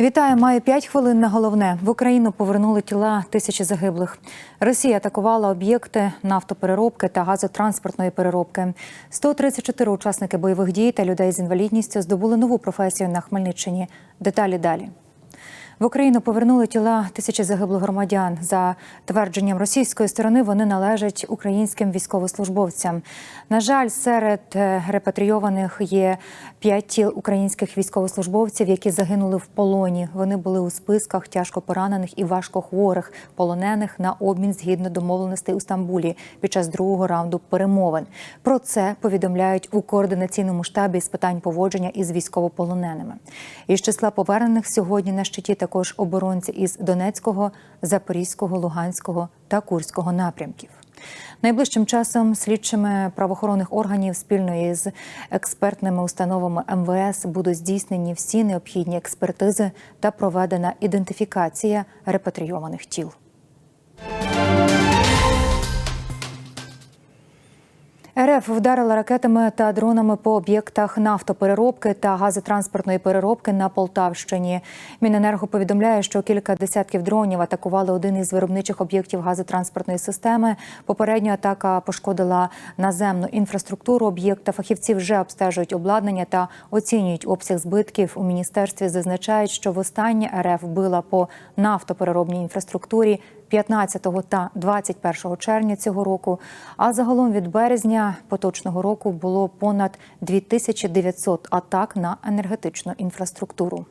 Вітаю, маю 5 хвилин на головне. В Україну повернули тіла тисячі загиблих. Росія атакувала об'єкти нафтопереробки та газотранспортної переробки. 134 учасники бойових дій та людей з інвалідністю здобули нову професію на Хмельниччині. Деталі далі. В Україну повернули тіла тисячі загиблих громадян. За твердженням російської сторони, вони належать українським військовослужбовцям. На жаль, серед е, репатрійованих є п'ять тіл українських військовослужбовців, які загинули в полоні. Вони були у списках тяжко поранених і важкохворих полонених на обмін згідно домовленостей у Стамбулі під час другого раунду перемовин. Про це повідомляють у координаційному штабі з питань поводження із військовополоненими. Із числа повернених сьогодні на щиті також оборонці із Донецького, Запорізького, Луганського та Курського напрямків. Найближчим часом слідчими правоохоронних органів спільно із експертними установами МВС будуть здійснені всі необхідні експертизи та проведена ідентифікація репатрійованих тіл. РФ вдарила ракетами та дронами по об'єктах нафтопереробки та газотранспортної переробки на Полтавщині. Міненерго повідомляє, що кілька десятків дронів атакували один із виробничих об'єктів газотранспортної системи. Попередня атака пошкодила наземну інфраструктуру об'єкта. Фахівці вже обстежують обладнання та оцінюють обсяг збитків. У міністерстві зазначають, що востаннє РФ била по нафтопереробній інфраструктурі 15 та 21 червня цього року. А загалом від березня поточного року було понад 2900 атак на енергетичну інфраструктуру.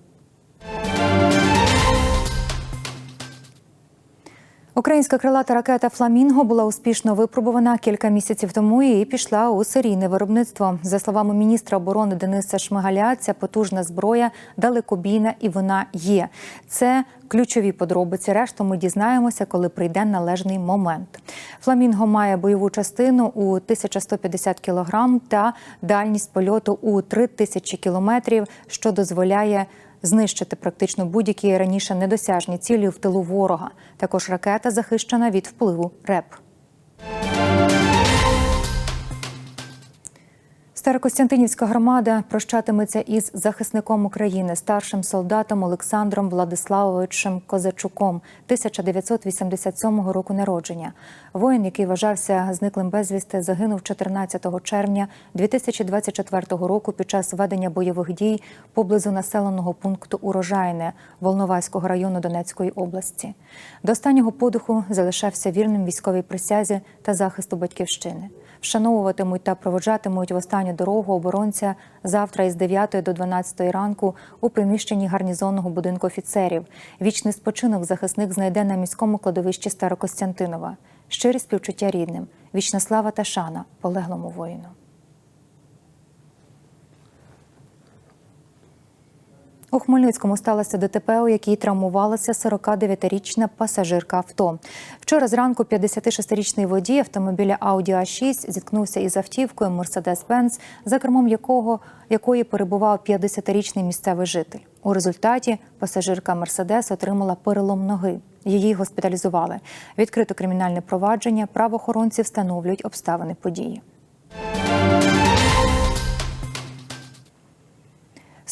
Українська крилата ракета Фламінго була успішно випробувана кілька місяців тому і пішла у серійне виробництво. За словами міністра оборони Дениса Шмигаля, ця потужна зброя далекобійна і вона є. Це ключові подробиці. Решту ми дізнаємося, коли прийде належний момент. Фламінго має бойову частину у 1150 кілограм та дальність польоту у 3000 кілометрів, що дозволяє знищити практично будь-які раніше недосяжні цілі в тилу ворога. Також ракета захищена від впливу РЕП. Старокостянтинівська громада прощатиметься із захисником України, старшим солдатом Олександром Владиславовичем Козачуком 1987 року народження. Воїн, який вважався зниклим безвісти, загинув 14 червня 2024 року під час ведення бойових дій поблизу населеного пункту Урожайне Волноваського району Донецької області. До останнього подиху залишався вірним військовій присязі та захисту батьківщини. Вшановуватимуть та проводжатимуть в останню дорогу оборонця завтра із 9 до 12 ранку у приміщенні гарнізонного будинку офіцерів. Вічний спочинок захисник знайде на міському кладовищі Старокостянтинова. Щирі співчуття рідним, вічна слава та шана полеглому воїну. У Хмельницькому сталося ДТП, у якій травмувалася 49-річна пасажирка авто. Вчора зранку 56-річний водій автомобіля Audi a 6 зіткнувся із автівкою Mercedes-Benz, за кермом якого якої перебував 50-річний місцевий житель. У результаті пасажирка Мерседес отримала перелом ноги. Її госпіталізували. Відкрито кримінальне провадження. Правоохоронці встановлюють обставини події.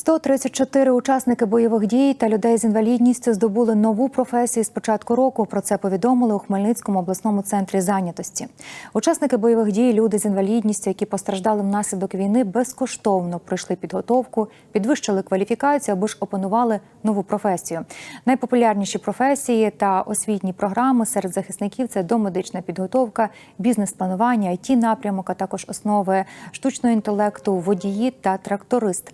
134 учасники бойових дій та людей з інвалідністю здобули нову професію з початку року. Про це повідомили у Хмельницькому обласному центрі зайнятості. Учасники бойових дій, люди з інвалідністю, які постраждали внаслідок війни, безкоштовно пройшли підготовку, підвищили кваліфікацію або ж опанували нову професію. Найпопулярніші професії та освітні програми серед захисників це домедична підготовка, бізнес-планування, it напрямок, а також основи штучного інтелекту, водії та тракторист.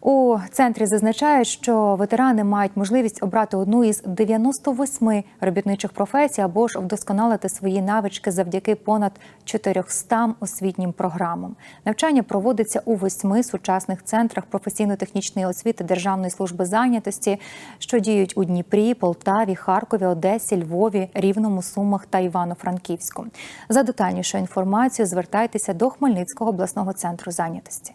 У центрі зазначають, що ветерани мають можливість обрати одну із 98 робітничих професій або ж вдосконалити свої навички завдяки понад 400 освітнім програмам. Навчання проводиться у восьми сучасних центрах професійно-технічної освіти Державної служби зайнятості, що діють у Дніпрі, Полтаві, Харкові, Одесі, Львові, Рівному, Сумах та Івано-Франківську. За детальнішою інформацією звертайтеся до Хмельницького обласного центру зайнятості.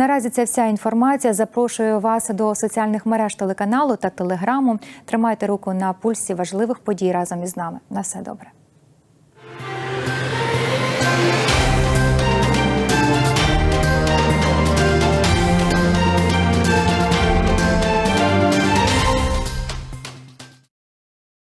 Наразі це вся інформація. Запрошую вас до соціальних мереж телеканалу та телеграму. Тримайте руку на пульсі важливих подій разом із нами. На все добре.